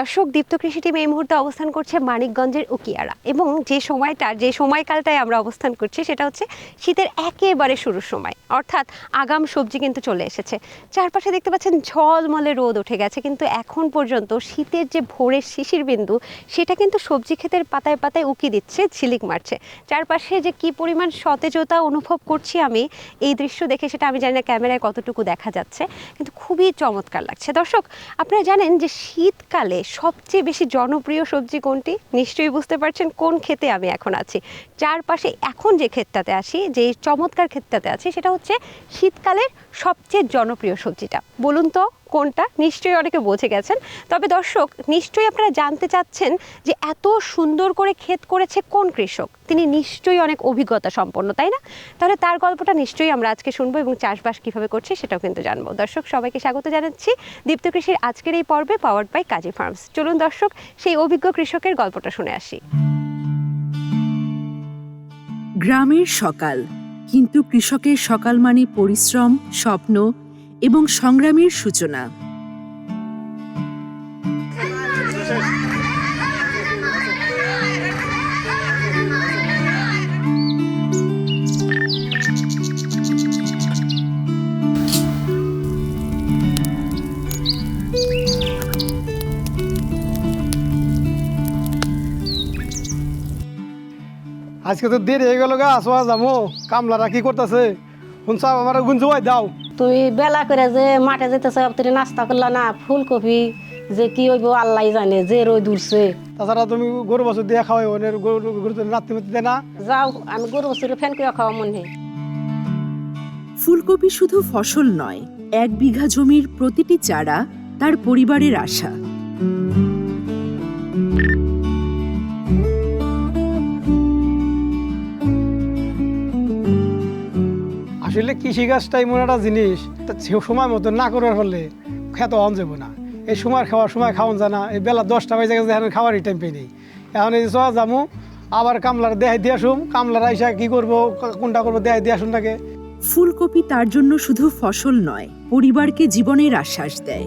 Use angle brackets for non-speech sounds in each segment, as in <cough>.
দর্শক, দীপ্ত কৃষি টিম এই মুহূর্তে অবস্থান করছে মানিকগঞ্জের উকিয়ারা এবং যে সময়টা, যে সময়কালটায় আমরা অবস্থান করছি সেটা হচ্ছে শীতের একেবারে শুরুর সময়। অর্থাৎ আগাম সবজি কিন্তু চলে এসেছে। চারপাশে দেখতে পাচ্ছেন ঝলমলে রোদ উঠে গেছে, কিন্তু এখন পর্যন্ত শীতের যে ভোরের শিশির বিন্দু সেটা কিন্তু সবজি ক্ষেতের পাতায় পাতায় উকি দিচ্ছে, ঝিলিক মারছে। চারপাশে যে কি পরিমাণ সতেজতা অনুভব করছি আমি, এই দৃশ্য দেখে সেটা আমি জানি না ক্যামেরায় কতটুকু দেখা যাচ্ছে, কিন্তু খুবই চমৎকার লাগছে। দর্শক, আপনারা জানেন যে শীতকালে সবচেয়ে বেশি জনপ্রিয় সবজি কোনটি? নিশ্চয়ই বুঝতে পারছেন কোন ক্ষেতে আমি এখন আছি। চারপাশে এখন যে ক্ষেতটাতে আসি যে চমৎকার ক্ষেতটাতে আছি, সেটা হচ্ছে শীতকালের সবচেয়ে জনপ্রিয় সবজিটা। বলুন তো কোনটা? নিশ্চয়ই অনেকে বোঝে গেছেন। তবে দর্শক, নিশ্চয়ই আপনারা জানতে চাচ্ছেন যে এত সুন্দর করে ক্ষেত করেছে কোন কৃষক? তিনি নিশ্চয়ই অনেক অভিজ্ঞতা সম্পন্ন, তাই না? তাহলে তার গল্পটা নিশ্চয়ই আমরা আজকে শুনব এবং চাষবাস কীভাবে করছে সেটাও কিন্তু জানব। দর্শক, সবাইকে স্বাগত জানাচ্ছি দীপ্ত কৃষির আজকের এই পর্বে পাওয়ার্ড বাই কাজী ফার্মস। চলুন দর্শক, সেই অভিজ্ঞ কৃষকের গল্পটা শুনে আসি। গ্রামের সকাল, কিন্তু কৃষকের সকাল মানে পরিশ্রম, স্বপ্ন এবং সংগ্রামের সূচনা। আজকে তো দেরি হয়ে গেল গা আসোয়া যাব। কামলারা কি করতেছে? শুনছ আমার গুঞ্জুয়াই দাও। তুমি বেলা করে যে মাঠে যেতে যেতেছে তুই নাস্তা করলা না ফুলকপি যে কি হইব আল্লাহ জানে যে রোদ উঠছে। তাছাড়া তুমি গরু বছর দিয়ে খাওয়াই ওনের গরু মাতি দেয় না। যাও আমি গরু বছর ফ্যান করে খাওয়া মনে ফুলকপি শুধু ফসল নয় এক বিঘা জমির প্রতিটি চারা তার পরিবারের আশা। আসলে কৃষি কাজটাই এমন একটা জিনিস। তা সময় মতো না করার ফলে খেতে হন যাব না। এই সময় খাওয়ার সময় খাওয়ান যায় না। এই বেলা দশটা বাজে গেছে এখন খাওয়ারই টাইম পেয়ে নেই। এখন এই চা যাব আবার কামলার দেহাই দিয়ে আসুম। কামলার আইসা কি করব কোনটা করব দেহাই দিয়ে আসুন তাকে। ফুলকপি তার জন্য শুধু ফসল নয় পরিবারকে জীবনের আশ্বাস দেয়।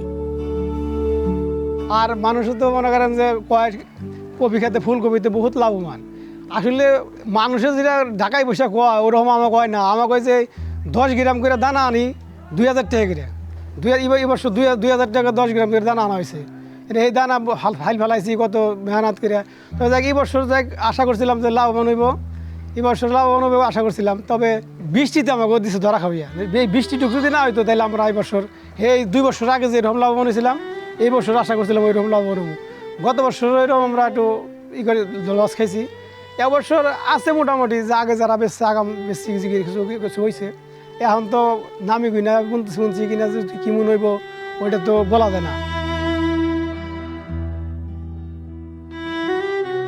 আর মানুষ তো মনে করেন যে কয় কপি খেতে ফুলকপিতে বহুত লাভবান। আসলে মানুষের যেটা ঢাকায় বসে কয় ওরকম আমার কয় না। আমার কয় যে দশ গ্রাম করে দানা আনি, দুই হাজার টাকা করে। দুই এবার এবার দুই দুই হাজার টাকা দশ গ্রাম করে দানা আনা হয়েছে। এই দানা হাল ফেলাইছি কত মেহনত করে। তো যাক, এই বছর যাক, আশা করছিলাম যে লাভবান হইব। এই বছর লাভবান হইব আশা করছিলাম, তবে বৃষ্টিতে আমাকে দিছে ধরা খাবিয়া এই বৃষ্টিটুকু যদি না হইতো তাহলে আমরা এই বছর এই দুই বছর আগে যে এরকম লাভবান হয়েছিলাম এই বছর আশা করছিলাম ওইরকম লাভবান হব। গত বছর ওইরকম আমরা একটু ই করে লস খাইছি। এবছর আছে মোটামুটি, যে আগে যারা বেশি আগাম বেশি কিছু কিছু হয়েছে এখন তো নামি কিনা শুনছি শুনছি কিনা যে কি মনে হইব ওইটা তো বলা যায় না।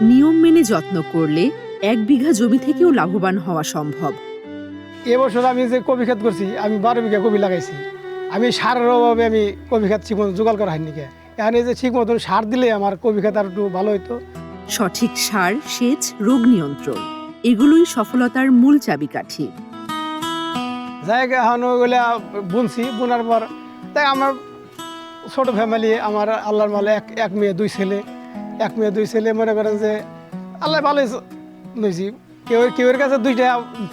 নিয়ম মেনে যত্ন করলে এক বিঘা জমি থেকেও লাভবান হওয়া সম্ভব। এবছর আমি যে কবি ক্ষেত করছি আমি বারো বিঘা কবি লাগাইছি। আমি সারের অভাবে আমি কবি ক্ষেত ঠিক মতো জোগাড় করা হয়নি এখন যে ঠিক মতন সার দিলে আমার কবি ক্ষেত আর একটু ভালো হইতো। সঠিক সার সেচ রোগ নিয়ন্ত্রণ এগুলোই সফলতার মূল চাবিকাঠি। জায়গা এখন ওইগুলো বুনছি, বোনার পর তাই আমার ছোট ফ্যামিলি আমার আল্লাহর মালে এক এক মেয়ে, দুই ছেলে। এক মেয়ে, দুই ছেলে, মনে করেন যে আল্লাহ ভালোই নইছি কেউ, কেউর কাছে দুইটা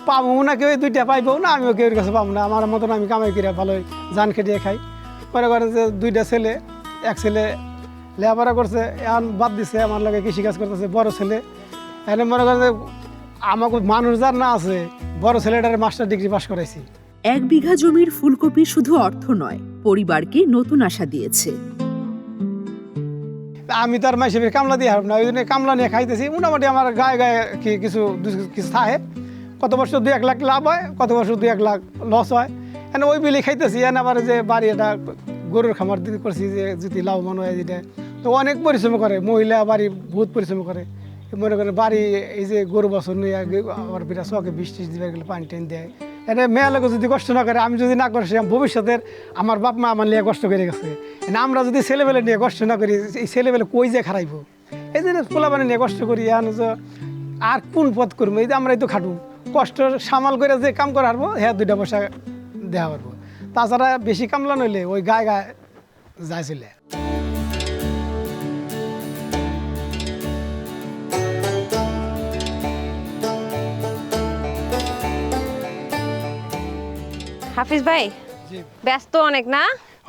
পাবো না, কেউ দুইটা পাইবো না, আমিও কেউর কাছে পাবো না। আমার মতন আমি কামাই করে ভালোই জান খেটিয়ে খাই। মনে করেন যে দুইটা ছেলে, এক ছেলে লেখাপড়া করছে, এখন বাদ দিছে, আমার লগে কৃষিকাজ করতেছে, বড় ছেলে। এখানে মনে করেন যে আমাকে মানুষ যার না আছে, বড় ছেলেটার মাস্টার ডিগ্রি পাস করাইছি। এক বিঘা জমির ফুলকপি শুধু অর্থ নয়, পরিবারকে নতুন আশা দিয়েছে। আমি তার মাসে কামলা দিয়ে হারব না, ওই জন্য কামলা নিয়ে খাইতেছি। মোটামুটি আমার গায়ে গায়ে কিছু কিছু থাকে। কত বছর দু এক লাখ লাভ হয়, কত বছর দু এক লাখ লস হয়। এনে ওই বিলে খাইতেছি, এনে আবার যে বাড়ি এটা গরুর খামার দিকে করছি যে যদি লাভবান হয় যেটা। তো অনেক পরিশ্রম করে, মহিলা বাড়ি বহুত পরিশ্রম করে। মনে করেন বাড়ি এই যে গরু বছর নিয়ে আবার বিরাট শখে বৃষ্টি দিবে, গেলে পানি টানি দেয়। এনে মেয়ে লোক যদি কষ্ট না করে, আমি যদি না করি ভবিষ্যতের আমার বাপ মা আমার নিয়ে কষ্ট করে গেছে। আমরা যদি ছেলেবেলে নিয়ে কষ্ট না করি, এই ছেলেবেলে কই যে খারাইব? এই জন্য পোলাবানে নিয়ে কষ্ট করি আর কোন পথ করব? এই যে আমরাই তো খাটু কষ্ট সামাল করে যে কাম করা পারব হ্যাঁ দুইটা পয়সা দেওয়া পারব। তাছাড়া বেশি কামলা নইলে ওই গায়ে গায়ে যাইছিলে হাফিজ ভাই ব্যস্ত অনেক না?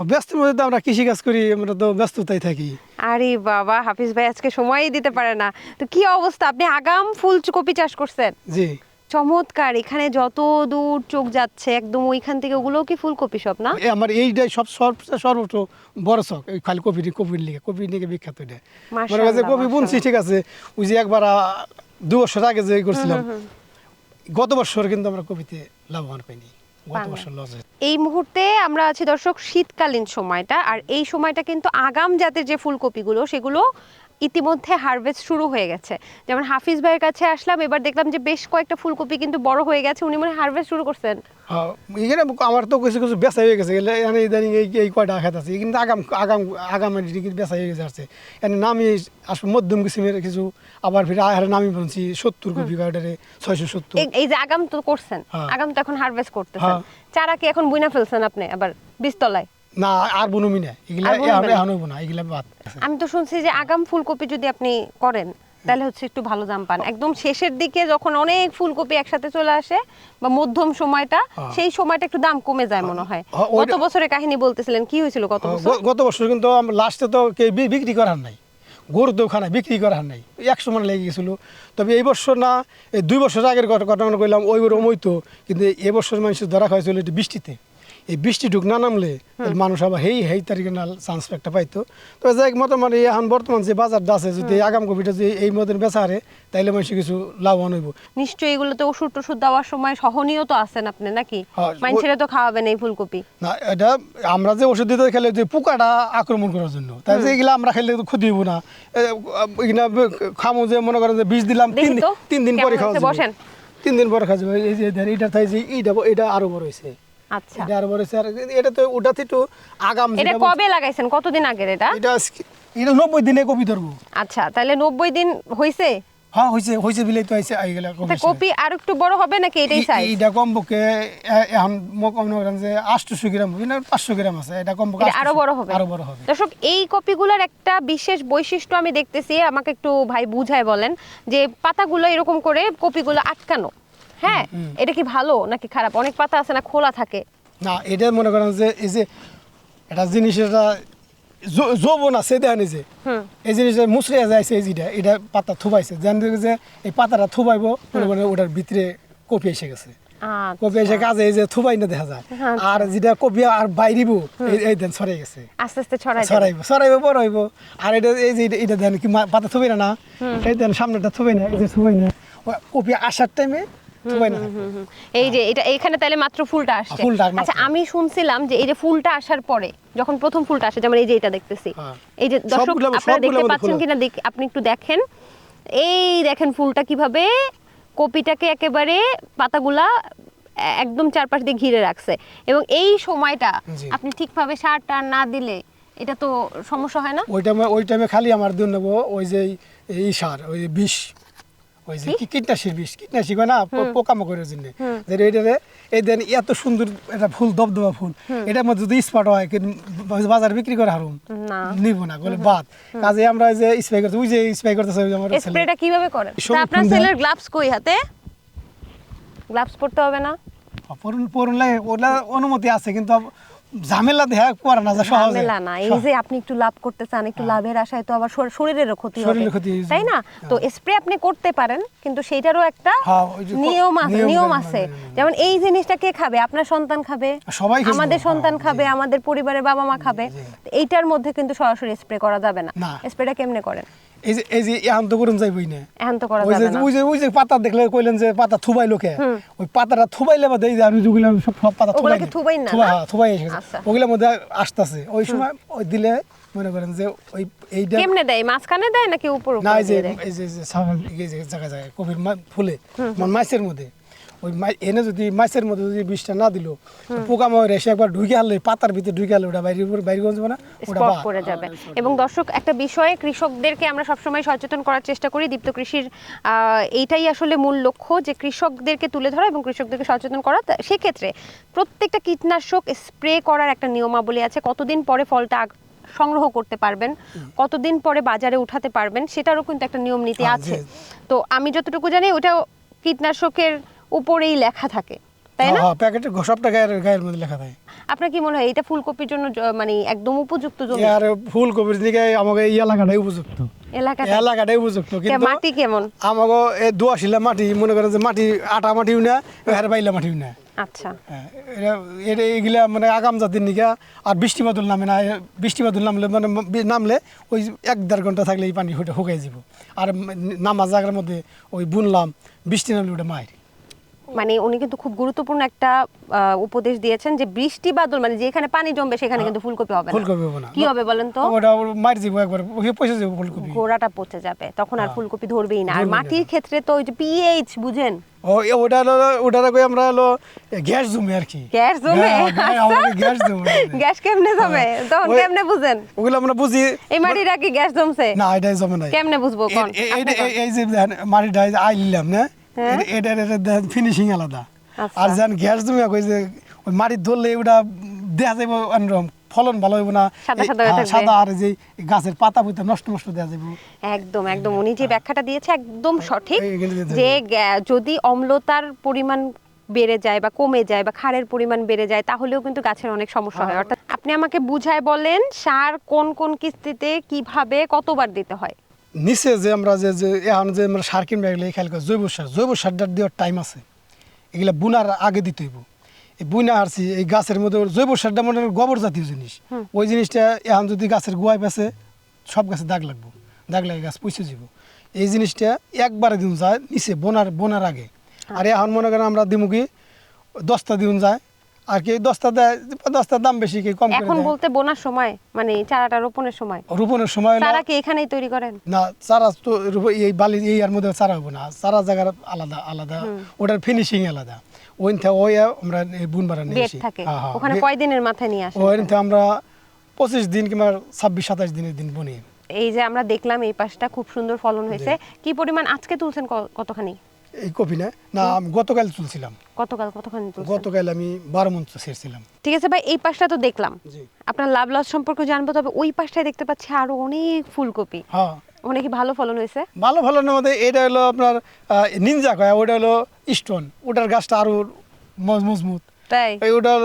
ব্যস্তের মধ্যে তো আমরা কৃষিকাজ করি আমরা তো ব্যস্ততাই থাকি। আরে বাবা হাফিজ ভাই আজকে সময়ই দিতে পারে না। তো কি অবস্থা? আপনি আগাম ফুলকপি চাষ করছেন? জি। চমৎকার এখানে যত দূর চোখ যাচ্ছে একদম ওইখান থেকে ওগুলোও কি ফুলকপি সব না? আমার এইটাই সব সর্ব- সর্বোচ্চ বড় শখ এই খালি কপি কপির লিগে কপির লিগে বিখ্যাত এটা। মনে কপি বুনছি ঠিক আছে ওই যে একবার দু বছর আগে যে করছিলাম গত বছর কিন্তু আমরা কপিতে লাভবান পাইনি। এই মুহূর্তে আমরা আছি দর্শক শীতকালীন সময়টা আর এই সময়টা কিন্তু আগাম জাতের যে ফুলকপিগুলো সেগুলো ইতিমধ্যে হারভেস্ট শুরু হয়ে গেছে। যেমন হাফিজ ভাইয়ের কাছে আসলাম এবার দেখলাম যে বেশ কয়েকটা ফুলকপি কিন্তু বড় হয়ে গেছে উনি মনে হারভেস্ট শুরু করছেন। হ্যাঁ, এখানে আমার তো কিছু কিছু বেচা হয়ে গেছে এখানে ইদানিং এই এই কয়টা খেত আছে কিন্তু আগাম আগাম আগাম বেচা হয়ে গেছে আসছে। এখানে নামি আসলে মধ্যম কিসিমের কিছু আবার ফিরে আহারে নামি বলছি সত্তর কপি কাটারে ছয়শো সত্তর। এই- যে আগাম তো করছেন হ্যাঁ। আগাম তো এখন হারভেস্ট করতেছেন। হ্যাঁ। চারা কি এখন বুইনা ফেলছেন আপনি আবার বীজতলায়? না আর বুনমি না এগুলা? এখন হইব না এগুলা বাদ। আমি তো শুনছি যে আগাম ফুলকপি যদি আপনি করেন তাহলে হচ্ছে একটু ভালো দাম পান। একদম শেষের দিকে যখন অনেক ফুলকপি একসাথে চলে আসে বা মধ্যম সময়টা হ্যাঁ। সেই সময়টা একটু দাম কমে যায় মনে হয়। হ্যাঁ, গত বছরের কাহিনী বলতেছিলেন কি হয়েছিল গত বছর? গত বছর কিন্তু লাস্টে তো বিক্রি করার নাই। গরু তো খানা বিক্রি করার নাই। একশো মানে লেগে গেছিল। তবে এই বছর না এই দুই বছর আগের ঘট- ঘটনা করলাম ওই বড় মইতো কিন্তু এবছর মানুষের ধরা হয়েছিল একটু বৃষ্টিতে। এই বৃষ্টি ঢুক না নামলে মানুষ আবার হেই হেই তারিখে না চান্স একটা পাইতো। তো যাই মোটামুটি এখন বর্তমান যে বাজারটা আছে যদি আগাম কপিটা যদি এই মতন বেচা হারে তাইলে মানুষ কিছু লাভবান হইব। নিশ্চয়ই এগুলোতে ওষুধ টষুধ দেওয়ার সময় সহনীয় তো আছেন আপনি নাকি? হ্যাঁ, মানুষের তো খাওয়াবেন এই ফুলকপি। না এটা আমরা যে ওষুধ দিতে খেলে যে পোকাটা আক্রমণ করার জন্য তাই যে এগুলা আমরা খেলে তো ক্ষতি হইব না। এগুলা খামো যে মনে করেন যে বীজ দিলাম তিন তো, দিন পরে খাওয়া বসেন। তিন দিন পরে খাওয়া যাবে। এই যে এটা তাই যে এইটা এটা আরও বড় হয়েছে। আচ্ছা। এটা আর এটা তো ওটাতে একটু আগাম এটা কবে লাগাইছেন? কতদিন আগের এটা? এটা এটা নব্বই দিনে কপি ধরবো। আচ্ছা তাহলে নব্বই দিন হয়েছে হ্যাঁ বিলেই তো আইসে আইগুলা তা কপি আর একটু বড় হবে নাকি এটাই সাইজ এইটা কমপক্ষে এ- এখন করেন যে আটশোশো গ্রাম হবে না পাঁচশো গ্রাম আছে এটা কমপক্ষে এটা আরও বড় হবে। আরও বড় হবে। দর্শক এই কপিগুলোর একটা বিশেষ বৈশিষ্ট্য আমি দেখতেছি আমাকে একটু ভাই বুঝায় বলেন যে পাতাগুলো এরকম করে কপিগুলো আটকানো। হ্যাঁ এটা কি ভালো নাকি খারাপ? অনেক পাতা আছে না খোলা থাকে? না এটা মনে করেন যে এই যে এটা জিনিস এটা যৌবন আছে দেয় নিজে এই জিনিসটা মুসরে যাইছে এই যেটা এটা পাতা থুবাইছে। দেখে যে এই পাতাটা থুবাইবো মনে করেন ওটার ভিতরে কপি এসে গেছে। আচ্ছা। কপি এসে কাজে এই যে থুবাই না দেখা যায়। আর যেটা কপি আর বাইরিব এই- দেন ছড়াই গেছে। আস্তে আস্তে ছড়াই ছড়াইব ছড়াইব বড় হইব। আর এটা এই যে এটা- এটা দেন কি পাতা থুবাই না না। এই দেন সামনেটা থুবাই না এই যে থুবাই না। কপি আসার টাইমে না। এই যে এটা এখানে তাহলে মাত্র ফুলটা আসছে। আচ্ছা আমি শুনছিলাম যে এই যে ফুলটা আসার পরে যখন প্রথম ফুলটা আসে যেমন এই যে এটা দেখতেছি। হ্যাঁ। এই যে দর্শক আপনারা দেখতে পাচ্ছেন কিনা আপনি একটু দেখেন। এই দেখেন ফুলটা কীভাবে কপিটাকে একেবারে পাতাগুলা একদম চারপাশ দিয়ে ঘিরে রাখছে। এবং এই সময়টা। আপনি ঠিকভাবে সার টার না দিলে এটা তো সমস্যা হয় না? ওই টাইমে ওই টাইমে খালি আমার দিন নেব ওই যে এই সার ওই বিষ। ওই যে বিষ কীটনাশিক হয় না? পোকামাকড়ের জন্য। যে এই দেন এত সুন্দর ফুল দবদবা ফুল। এটার মধ্যে যদি স্পট হয় বাজারে বিক্রি করে হারুম। না। নিব না বলে বাদ। কাজে আমরা যে স্প্রে করতে ওই যে স্প্রে করতেছে আমার স্প্রেটা কীভাবে করেন আপনার ছেলের গ্লাভস কই হাতে? গ্লাভস পরতে হবে না? পড়ুন পড়ুন লাগে ওগুলা অনুমতি আছে কিন্তু ঝামেলা দেখা করে না যে সহজে ঝামেলা না এই যে আপনি একটু লাভ করতে চান একটু লাভের আশায় তো আবার শরীরেরও ক্ষতি হবে। হয়ে তাই না? তো স্প্রে আপনি করতে পারেন কিন্তু সেইটারও একটা হ্যাঁ, নিয়ম আছে নিয়ম আছে। মেনে- মেনে। যেমন এই জিনিসটা কে খাবে? আপনার সন্তান খাবে? সবাই আমাদের হ্যাঁ, সন্তান খাবে আমাদের পরিবারের বাবা মা খাবে। এইটার মধ্যে কিন্তু সরাসরি স্প্রে করা যাবে না। স্প্রেটা কেমনে করেন? এই যে এই যে এখন তো করুন যাইবই না এখন তো করা যাবে না। ওই যে ওই যে পাতা দেখলে কইলেন যে পাতা থুবাই লোকে ওই পাতাটা থুবাইলে বাদে এই যে আমি যেগুলো সব সব পাতা থুবাই কি থুবাই না, থুবাই থুবাই এসে আচ্ছা। ওগুলোর মধ্যে আসতেছে। ওই সময় ওই দিলে মনে করেন যে ওই এইটা কেমনে দেয়? মাঝখানে দেয় নাকি উপর না এই যে এই যে যে স্বাভাবিক এই যে জায়গায় ফুলে মাছের মধ্যে। ওই এনে যদি মাছের মধ্যে যদি বিষটা না দিল পোকা মার এসে একবার ঢুকে আনলে পাতার ভিতরে ঢুকে আনলে ওটা বাইরে বাইরে যাবে না? ওটা করে যাবে। এবং দর্শক একটা বিষয়ে কৃষকদেরকে আমরা সবসময় সচেতন করার চেষ্টা করি দীপ্ত কৃষির এইটাই আসলে মূল লক্ষ্য যে কৃষকদেরকে তুলে ধরা এবং কৃষকদেরকে সচেতন করা। সেক্ষেত্রে প্রত্যেকটা কীটনাশক স্প্রে করার একটা নিয়মাবলী আছে। কতদিন পরে ফলটা সংগ্রহ করতে পারবেন কতদিন পরে বাজারে উঠাতে পারবেন সেটারও কিন্তু একটা নিয়ম নীতি হ্যাঁ, আছে। তো আমি যতটুকু জানি ওটা কীটনাশকের উপরেই লেখা থাকে তাই না? হ্যাঁ প্যাকেটে সবটা গায়ের গায়ের মধ্যে লেখা থাকে। আপনার কি মনে হয় এটা ফুলকপির জন্য মানে একদম উপযুক্ত জমি? আর ফুলকপির দিকে আমাকে এই এলাকাটাই উপযুক্ত। এলাকাটা? এলাকাটাই উপযুক্ত কিন্তু মাটি কেমন? আমাকে এই দোয়াশিলা মাটি মনে করেন যে মাটি আটা মাটিও না হের বাইলা মাটিও না। আচ্ছা। হ্যাঁ, এটা এগুলা মানে আগাম জাতির নিকা আর বৃষ্টি বাদল নামে না বৃষ্টি বাদল নামলে মানে নামলে ওই এক দেড় ঘণ্টা থাকলে এই পানি শুকাই যাব আর নামা জায়গার মধ্যে ওই বুনলাম বৃষ্টি নামলে ওটা মায়ের। মানে উনি কিন্তু খুব গুরুত্বপূর্ণ একটা উপদেশ দিয়েছেন যে বৃষ্টি বাদল মানে যেখানে পানি জমবে সেখানে কিন্তু ফুলকপি হবে না। ফুলকপি হবে না। কি হবে বলেন তো? ওটা মার যাব একবার ওকে পয়সা যাব ফুলকপি। গোড়াটা পচে যাবে তখন আর ফুলকপি ধরবেই না। আর হ্যাঁ। না। মাটির ক্ষেত্রে তো ওই যে পিএইচ বুঝেন? ও ওটা হলো ওটা কই আমরা হলো গ্যাস জমে আর কি। গ্যাস জমে? হ্যাঁ, গ্যাস- গ্যাস জমে। গ্যাস কেমনে জমে? তখন কেমনে বুঝেন? ওগুলো আমরা বুঝি। এই মাটিটা কি গ্যাস জমছে? না এটাই জমে নাই। কেমনে বুঝব কোন? এ- এইটা- এই- যে মাটিটা এই যে আই নিলাম না? হ্যাঁ। এটা ফিনিশিং আলাদা। আচ্ছা। আর যেন গ্যাস জমে কই যে ওই মাটি ধরলে ওটা দেখা যাবে অন্যরকম ফলন ভালো হইব না। সাদা হয়ে হ্যাঁ, আর যে গাছের পাতা পুতা নষ্ট নষ্ট দেওয়া যাবে একদম একদম। উনি যে ব্যাখ্যাটা দিয়েছে একদম সঠিক এখানে দিতে যে যদি অম্লতার পরিমাণ বেড়ে যায় বা কমে যায় বা ক্ষারের পরিমাণ বেড়ে যায় তাহলেও কিন্তু গাছের অনেক সমস্যা হয়। অর্থাৎ আপনি আমাকে বুঝায় বলেন সার কোন কোন কিস্তিতে কীভাবে কতবার দিতে হয়? নিচে যে আমরা যে যে এখন যে আমরা সার কিনবে এগুলো খেয়াল করি জৈব সার। জৈব সারটা দেওয়ার টাইম আছে। এগুলা বুনার আগে দিতে হইব। এই বুনা হারছি এই গাছের মধ্যে জৈব সারটা মনে হয় গোবর জাতীয় জিনিস। ওই জিনিসটা এখন যদি গাছের গোয়ায় পেছে সব গাছে দাগ লাগবো। দাগ লাগে গাছ পচে যাব এই জিনিসটা একবারে দিন যায় নিচে বোনার বোনার আগে। আর এখন মনে করেন আমরা দিমু কি দশটা দিন যায় আর কি দশটা দেয় দশটার দাম বেশি কি কম এখন বলতে বোনার সময় মানে চারাটা রোপণের সময়। রোপণের সময় চারা কি এখানেই তৈরি করেন? না চারা তো এই বালি এই আর মধ্যে চারা হবে না। চারা জায়গার আলাদা আলাদা। ওটার ফিনিশিং আলাদা। ওই থেকে ওই আমরা নিয়ে আসি। ওখানে বে- কয় দিনের মাথায় নিয়ে আসেন? ওই থেকে আমরা পঁচিশ দিন কিংবা ছাব্বিশ সাতাশ দিনের দিন বনি। এই যে আমরা দেখলাম এই পাশটা খুব সুন্দর ফলন হয়েছে। কি পরিমাণ? আজকে তুলছেন কতখানি? এই কপি না? না গতকাল তুলছিলাম। গতকাল কতখানি গতকাল আমি বারো ছেড়ছিলাম। ঠিক আছে ভাই এই পাশটা তো দেখলাম। আপনার লাভ লস সম্পর্কে জানব তবে ওই পাশটায় দেখতে পাচ্ছি আরও অনেক ফুলকপি। হ্যাঁ। ওখানে কি ভালো ফলন হয়েছে? ভালো ভালো মধ্যে এটা হলো আপনার নিনজা কয় ওটা হলো স্টোন। ওটার গাছটা আরও মজ- মজবুত। তাই? ওটা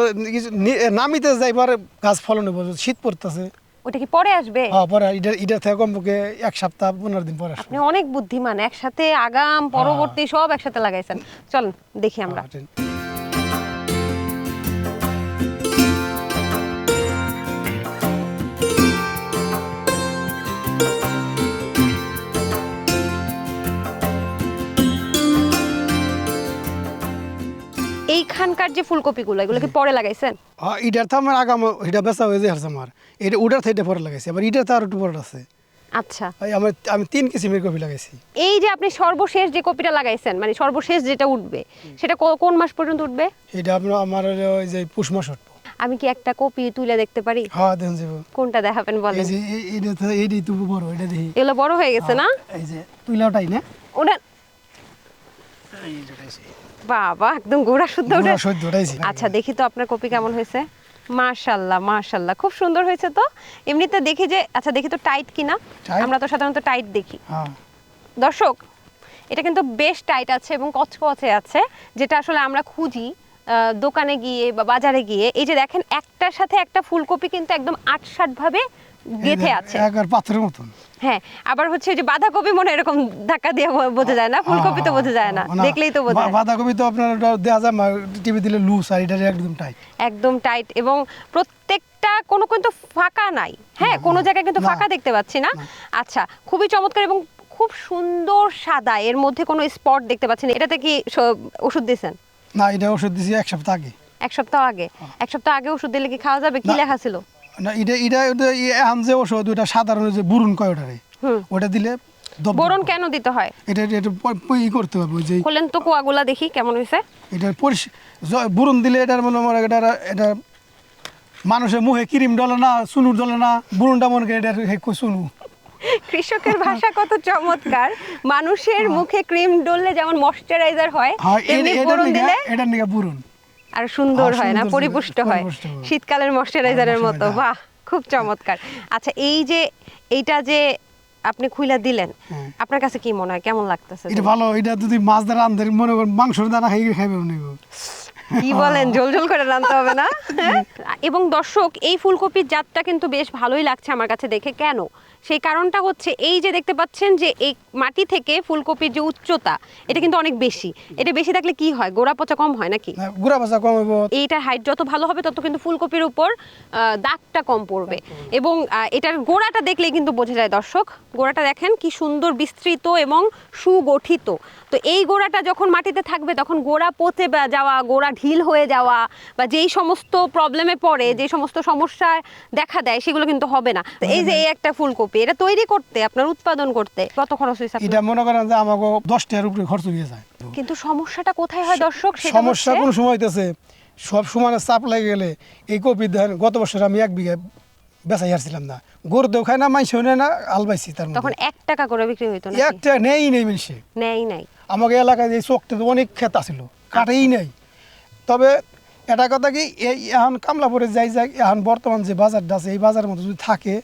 নামিতে যাইবার গাছ ফলন শীত পড়তেছে। ওটা কি পরে আসবে? হ্যাঁ পরে। এটা এটা থেকে কমপক্ষে এক সপ্তাহ পনেরো দিন পরে আসবে। আপনি অনেক বুদ্ধিমান একসাথে আগাম পরবর্তী সব একসাথে লাগাইছেন। চল দেখি আমরা। এইখানকার যে ফুলকপিগুলো এগুলো কি পরে লাগাইছেন? হ্যাঁ এটার তো আমার আগাম এটা বেচা হয়ে যায় আমার। এটা ওটার থেকে পরে লাগাইছি আবার এটার তো আর একটু পরে আছে। আচ্ছা। আমার আমি তিন কিসিমের কপি লাগাইছি। এই যে আপনি সর্বশেষ যে কপিটা লাগাইছেন মানে সর্বশেষ যেটা উঠবে সেটা কোন মাস পর্যন্ত উঠবে? এটা আপনার আমার ওই যে পুষ মাস উঠবো। আমি কি একটা কপি তুলে দেখতে পারি? হ্যাঁ দেন যাব। কোনটা দেখাবেন এই যে এইটা তো এইটাই তো বড় এটা দেখি। এগুলো বড় হয়ে গেছে না? এই যে তুইলাটাই না? ওটা এই যে। বাবা একদম গোড়া শুদ্ধ গোড়া সহ্য উঠাইছি আচ্ছা দেখি তো আপনার কপি কেমন হয়েছে। মাশাল্লাহ মাশাল্লাহ খুব সুন্দর হয়েছে তো। এমনিতে দেখি যে আচ্ছা দেখি তো টাইট কিনা। আমরা তো সাধারণত টাইট দেখি। হ্যাঁ। দর্শক এটা কিন্তু বেশ টাইট আছে এবং কচকচে আছে যেটা আসলে আমরা খুঁজি দোকানে গিয়ে বা বাজারে গিয়ে। এই যে দেখেন একটার সাথে একটা ফুলকপি কিন্তু একদম আটসাট ভাবে গেথে আছে। একবার পাথরের মতন। হ্যাঁ আবার হচ্ছে যে বাঁধাকপি মনে এরকম ধাক্কা দিয়ে বোঝা যায় না? ফুলকপি তো বোঝা যায় না হ্যাঁ, দেখলেই তো বোঝা যায়। বাঁধাকপি তো আপনার দেওয়া যায় টিভি দিলে লুজ আর এটা একদম টাইট একদম টাইট এবং প্রত্যেকটা কোনো কিন্তু ফাঁকা নাই। হ্যাঁ কোনো জায়গায় কিন্তু ফাঁকা দেখতে পাচ্ছি না। আচ্ছা খুবই চমৎকার এবং খুব সুন্দর সাদা এর মধ্যে কোনো স্পট দেখতে পাচ্ছি না। এটাতে কি ওষুধ দিয়েছেন? না এটা ওষুধ দিছি এক সপ্তাহ আগে। এক সপ্তাহ আগে। এক সপ্তাহ আগে ওষুধ দিলে কি খাওয়া যাবে? কি লেখা ছিল? না এটা এটা এখন যে ওষুধ ওটা সাধারণ যে বুরুন কয় ওটারে? ওটা দিলে বোরন কেন দিতে হয়? এটা এটা ই করতে হবে যে তো কুয়াগুলা দেখি কেমন হয়েছে এটা বুরুন দিলে এটার মনে মনে এটা এটা মানুষের মুখে ক্রিম ডলে না চুনুর ডলে না বুরুনটা মনে করে এটা কৃষকের ভাষা কত চমৎকার। মানুষের মুখে ক্রিম ডললে যেমন ময়শ্চারাইজার হয় হ্যাঁ তেমনি এটা বোরন দিলে এটা নিগা বুরুন। আর সুন্দর হ্যাঁ, হয় না পরিপুষ্ট হয়। শীতকালের ময়শ্চারাইজারের হ্যাঁ, মতো। বাহ খুব চমৎকার। আচ্ছা এই যে এইটা যে আপনি খুইলা দিলেন হ্যাঁ। আপনার কাছে কি মনে হয়? কেমন লাগতেছে এটা ভালো এটা যদি মাছ দ্বারা আনতে মনে করেন মাংসর দানা খাই খাইবে নিব কি বলেন ঝোল ঝোল করে রান্না হবে না? <laughs> এবং দর্শক এই ফুলকপির জাতটা কিন্তু বেশ ভালোই লাগছে আমার কাছে দেখে। কেন? সেই কারণটা হচ্ছে এই যে দেখতে পাচ্ছেন যে এই মাটি থেকে ফুলকপির যে উচ্চতা এটা কিন্তু অনেক বেশি। এটা বেশি থাকলে কি হয়? গোড়া পচা কম হয় নাকি? গুড়া ভাষা কম হইব। এইটার হাইট যত ভালো হবে তত কিন্তু ফুলকপির উপর দাগটা কম পড়বে। এবং এটার গোড়াটা দেখলেই কিন্তু বোঝা যায় দর্শক। গোড়াটা দেখেন কি সুন্দর বিস্তৃত এবং সুগঠিত। তো এই গোড়াটা যখন মাটিতে থাকবে তখন গোড়া পচে যাওয়া গোড়া ঢিল হয়ে যাওয়া বা যেই সমস্ত প্রবলেমে পড়ে যে সমস্ত সমস্যায় দেখা দেয় সেগুলো কিন্তু হবে না। এই যে এই একটা ফুলকপি। এটা তৈরি করতে আপনার উৎপাদন করতে কত খরচ হয়েছে এটা মনে করেন যে আমাকে দশ টাকার উপরে খরচ হয়ে যায়। কিন্তু সমস্যাটা কোথায় হয় দর্শক? সমস্যা কোন সময় হইতেছে সব সমানে চাপ লেগে গেলে এই কপি দেখেন গত বছর আমি এক বিঘা বেচাই হারছিলাম না। গরুতেও খায় না মাইসে নেয় না আলবাইছি তার তখন এক টাকা করে বিক্রি হইতো না একটা নেই নেই মানুষে নেই নাই। আমাকে এলাকায় এই চোখতে অনেক ক্ষেত আছিল কাটেই নেই। তবে এটা কথা কি এই এখন কামলাপুরে যাই যাই এখন বর্তমান যে বাজারটা আছে এই বাজারের মধ্যে যদি থাকে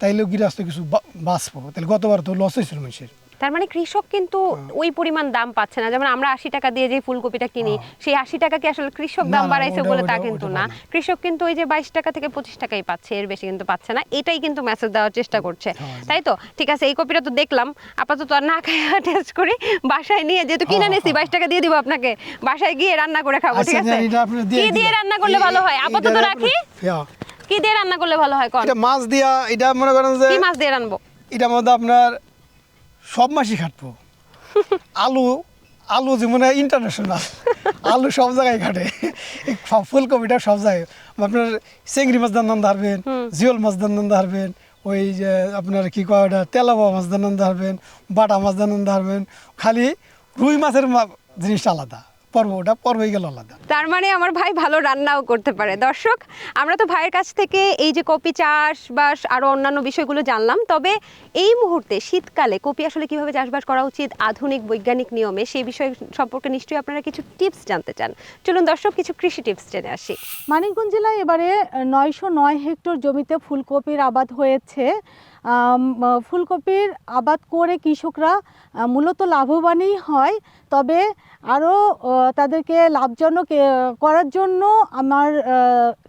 তাইলে গৃহস্থ কিছু বাঁচবো। তাহলে গতবার তো লস হয়েছিল মানুষের। তার মানে কৃষক কিন্তু ওই পরিমাণ দাম পাচ্ছে না। যেমন আমরা আশি টাকা দিয়ে যে ফুলকপিটা কিনি সেই আশি টাকা কি আসলে কৃষক দাম বাড়াইছে বলে তা কিন্তু না। কৃষক কিন্তু ওই যে বাইশ টাকা থেকে পঁচিশ টাকাই পাচ্ছে এর বেশি কিন্তু পাচ্ছে না। এটাই কিন্তু মেসেজ দেওয়ার চেষ্টা করছে। হ্যাঁ, তাই তো? ঠিক আছে এই কপিটা তো দেখলাম। আপাতত আর না খাই টেস্ট <laughs> করি। বাসায় নিয়ে যেহেতু কিনে হ্যাঁ, নিয়েছি বাইশ টাকা দিয়ে দিব আপনাকে। বাসায় গিয়ে রান্না করে খাব ঠিক আচ্ছা, আছে এটা আপনি দিয়ে কি দিয়ে রান্না করলে ভালো হয়? আপাতত রাখি। হ্যাঁ। কি দিয়ে রান্না করলে ভালো হয় কোন? এটা মাছ দিয়া এটা মনে করেন যে কি মাছ দিয়ে রানবো? এটা মধ্যে আপনার সব মাছই খাটবো। <laughs> আলু আলু যেমন ইন্টারন্যাশনাল আলু সব জায়গায় সব ফুলকপিটা সব জায়গায়। আপনার চিংড়ি মাছ দান ধারবেন জিওল মাছ দান ধারবেন ওই যে আপনার কী কয় ওটা তেলাবা মাছ দান ধারবেন বাটা মাছ দান ধারবেন খালি রুই মাছের জিনিসটা আলাদা। পর্ব ওটা পর্বই গেল আলাদা। তার মানে আমার ভাই ভালো রান্নাও করতে পারে। দর্শক আমরা তো ভাইয়ের কাছ থেকে এই যে কপি চাষবাস আরও অন্যান্য বিষয়গুলো জানলাম তবে এই মুহূর্তে শীতকালে কপি আসলে কীভাবে চাষবাস করা উচিত আধুনিক বৈজ্ঞানিক নিয়মে সেই বিষয় সম্পর্কে নিশ্চয়ই আপনারা কিছু টিপস জানতে চান। চলুন দর্শক কিছু কৃষি টিপস জেনে আসি। মানিকগঞ্জ জেলায় এবারে নয়শো নয় হেক্টর জমিতে ফুলকপির আবাদ হয়েছে। ফুলকপির আবাদ করে কৃষকরা মূলত লাভবানই হয়। তবে আরও তাদেরকে লাভজনক করার জন্য আমার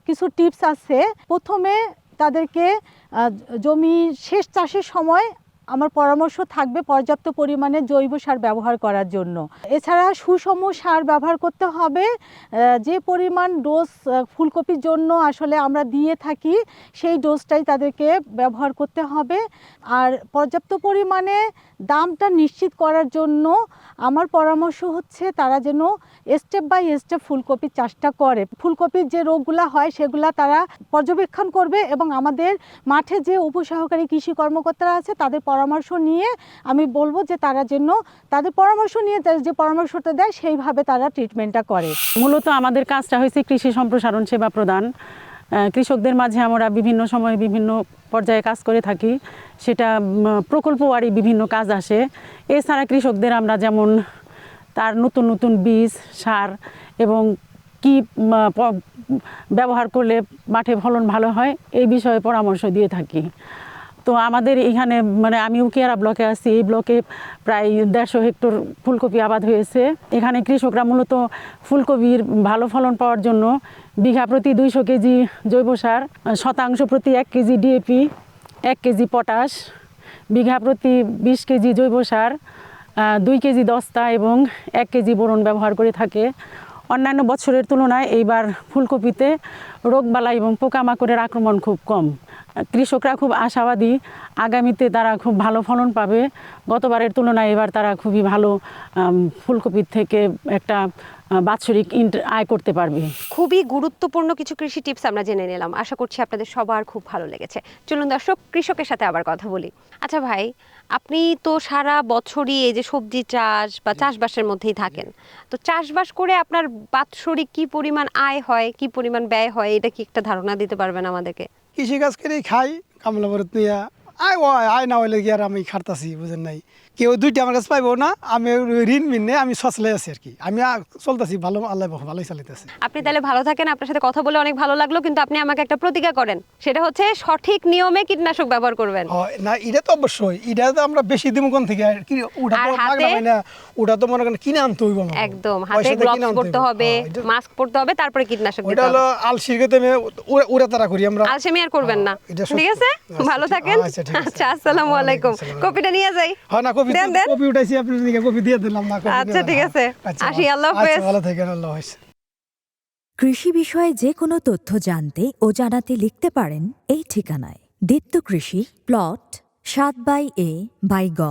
কিছু টিপস আছে। প্রথমে তাদেরকে জমি শেষ চাষের সময় আমার পরামর্শ থাকবে পর্যাপ্ত পরিমাণে জৈব সার ব্যবহার করার জন্য। এছাড়া সুষম সার ব্যবহার করতে হবে যে পরিমাণ ডোজ ফুলকপির জন্য আসলে আমরা দিয়ে থাকি, সেই ডোজটাই তাদেরকে ব্যবহার করতে হবে। আর পর্যাপ্ত পরিমাণে দামটা নিশ্চিত করার জন্য আমার পরামর্শ হচ্ছে তারা যেন স্টেপ বাই স্টেপ ফুলকপির চাষটা করে। ফুলকপির যে রোগগুলা হয় সেগুলা তারা পর্যবেক্ষণ করবে এবং আমাদের মাঠে যে উপসহকারী কৃষি কর্মকর্তারা আছে তাদের পরামর্শ নিয়ে আমি বলব যে তারা যেন তাদের পরামর্শ নিয়ে যে পরামর্শটা দেয় সেইভাবে তারা ট্রিটমেন্টটা করে। মূলত আমাদের কাজটা হয়েছে কৃষি সম্প্রসারণ সেবা প্রদান। কৃষকদের মাঝে আমরা বিভিন্ন সময়ে বিভিন্ন পর্যায়ে কাজ করে থাকি। সেটা প্রকল্প প্রকল্পওয়ারি বিভিন্ন কাজ আসে। এছাড়া কৃষকদের আমরা যেমন তার নতুন নতুন বীজ, সার এবং কি ব্যবহার করলে মাঠে ফলন ভালো হয়, এই বিষয়ে পরামর্শ দিয়ে থাকি। তো আমাদের এখানে মানে আমি উকিয়ারা ব্লকে আছি। এই ব্লকে প্রায় দেড়শো হেক্টর ফুলকপি আবাদ হয়েছে। এখানে কৃষকরা মূলত ফুলকপির ভালো ফলন পাওয়ার জন্য বিঘা প্রতি দুইশো কেজি জৈব সার, শতাংশ প্রতি এক কেজি ডিএপি এক কেজি পটাশ, বিঘা প্রতি বিশ কেজি জৈব সার দুই কেজি দস্তা এবং এক কেজি বোরন ব্যবহার করে থাকে। অন্যান্য বছরের তুলনায় এইবার ফুলকপিতে রোগবালাই এবং পোকামাকড়ের আক্রমণ খুব কম। কৃষকরা খুব আশাবাদী। আগামীতে তারা খুব ভালো ফলন পাবে। গতবারের তুলনায় এবার তারা খুবই ভালো ফুলকপির থেকে একটা বাৎসরিক আয় করতে পারবে। খুবই গুরুত্বপূর্ণ কিছু কৃষি টিপস আমরা জেনে নিলাম। আশা করছি আপনাদের সবার খুব ভালো লেগেছে। চলুন দর্শক, কৃষকের সাথে আবার কথা বলি। আচ্ছা ভাই, আপনি তো সারা বছরই এই যে সবজি চাষ বা চাষবাসের মধ্যেই থাকেন। তো চাষবাস করে আপনার বাৎসরিক কি পরিমাণ আয় হয়, কি পরিমাণ ব্যয় হয়, এটা কি একটা ধারণা দিতে পারবেন আমাদেরকে? কৃষি কাজ করেই খাই, কামলা ভরত নিয়ে। আয় ও আয় না হইলে কি আর আমি খাটতাছি, বুঝেন নাই। কেউ দুইটা আমার কাছে পাইবো না আমি ঋণ মিনে আমি সচলে আছি আর কি। আমি চলতেছি ভালো আল্লাহ ভালোই চালিতেছি আপনি তাহলে ভালো থাকেন আপনার সাথে কথা বলে অনেক ভালো লাগল কিন্তু আপনি আমাকে একটা প্রতিজ্ঞা করেন সেটা হচ্ছে সঠিক নিয়মে কীটনাশক ব্যবহার করবেন। না এটা তো অবশ্যই এটা তো আমরা বেশি দিব কোন থেকে? কি ওটা তো হাতে- না ওটা তো মনে করেন কিনে আনতে হইব একদম হাতে গ্লাভস পরতে হবে মাস্ক পরতে হবে তারপরে কীটনাশক দিতে ওটা হবে। হলো আলসির গেতে উড়ে তারা করি আমরা। আলসেমি আর করবেন না। এটা সত্য। ঠিক আছে? আচ্ছা, ভালো থাকেন? আচ্ছা, আচ্ছা আসসালামু আলাইকুম। কপিটা নিয়ে যাই। হ্যাঁ না কপি দেন, দেন। কপি উঠাইছি আপনি দিকে কপি দিয়ে দিলাম না কপি আচ্ছা, ঠিক আছে। আচ্ছা, আসি, আল্লাহ আচ্ছা, হাফেজ। ভালো থাকেন আল্লাহ হাফেজ কৃষি বিষয়ে যে কোনো তথ্য জানতে ও জানাতে লিখতে পারেন এই ঠিকানায় দীপ্ত কৃষি প্লট সাত বাই এ বাই গ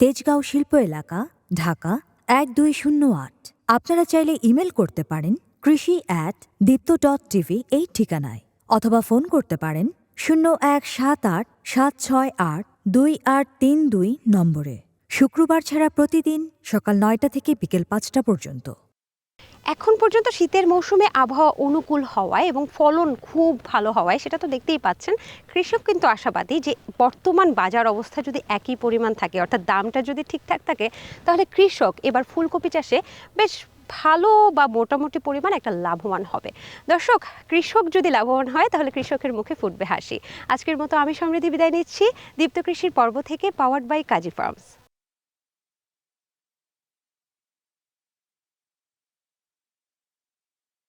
তেজগাঁও শিল্প এলাকা ঢাকা এক দুই শূন্য আট আপনারা চাইলে ইমেল করতে পারেন কৃষি অ্যাট দীপ্ত ডট টিভি এই ঠিকানায় অথবা ফোন করতে পারেন শূন্য এক সাত আট সাত ছয় আট দুই আট তিন দুই নম্বরে শুক্রবার ছাড়া প্রতিদিন সকাল নয়টা থেকে বিকেল পাঁচটা পর্যন্ত। এখন পর্যন্ত শীতের মৌসুমে আবহাওয়া অনুকূল হওয়ায় এবং ফলন খুব ভালো হওয়ায়, সেটা তো দেখতেই পাচ্ছেন, কৃষক কিন্তু আশাবাদী যে বর্তমান বাজার অবস্থা যদি একই পরিমাণ থাকে, অর্থাৎ দামটা যদি ঠিকঠাক থাকে, তাহলে কৃষক এবার ফুলকপি চাষে বেশ ভালো বা মোটামুটি পরিমাণ একটা লাভবান হবে। দর্শক, কৃষক যদি লাভবান হয়, তাহলে কৃষকের মুখে ফুটবে হাসি। আজকের মতো আমি সমৃদ্ধি বিদায় নিচ্ছি। দীপ্ত কৃষির পর্ব থেকে পাওয়ার্ড বাই কাজী ফার্মস।